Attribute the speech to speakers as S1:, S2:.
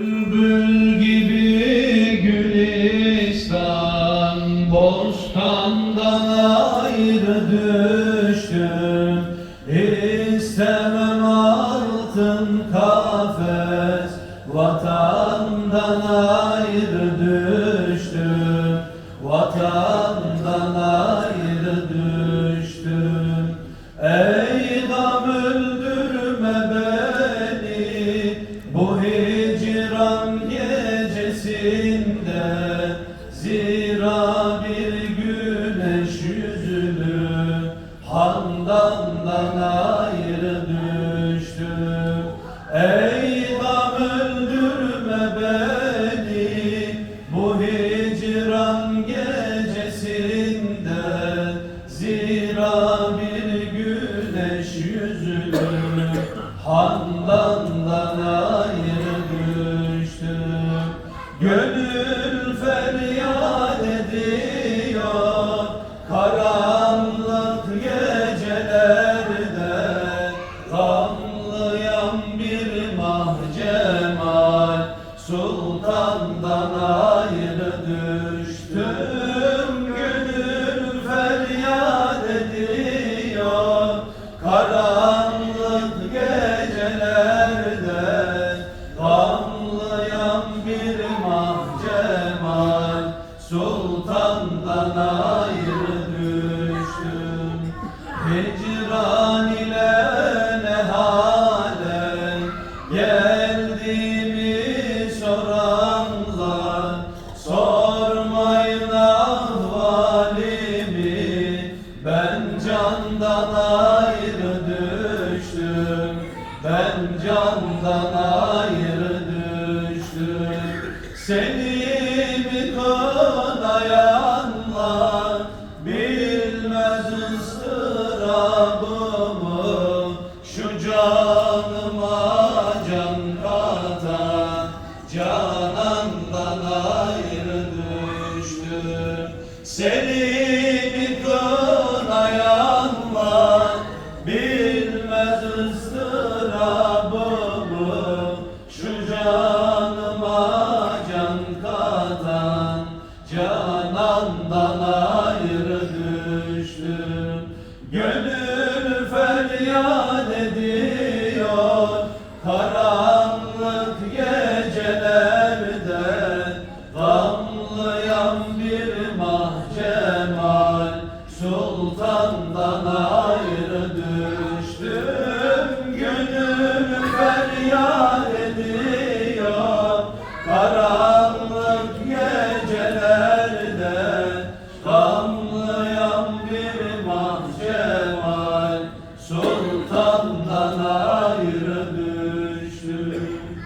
S1: Bülbül gibi gülistan Bostandan Handandan ayrı düştüm. Ey gam öldürme beni Bu hicran gecesinde Zira bir güneş yüzlü Handandan ayrı düştüm. Gönül feryat Hicran ile hale Geldiğimi soranlar. Sormayın ahvalimi Ben candan ayrı düştüm. Ben candan ayrı düştüm. Seni mi kınayanlar ıstırabımı Şu canıma can katan Canandan ayrı düştüm Seni mi kınayanlar Bilmez Şu canıma can Gönül feryat ediyor Karanlık gecelerde Damlayan bir mahcemal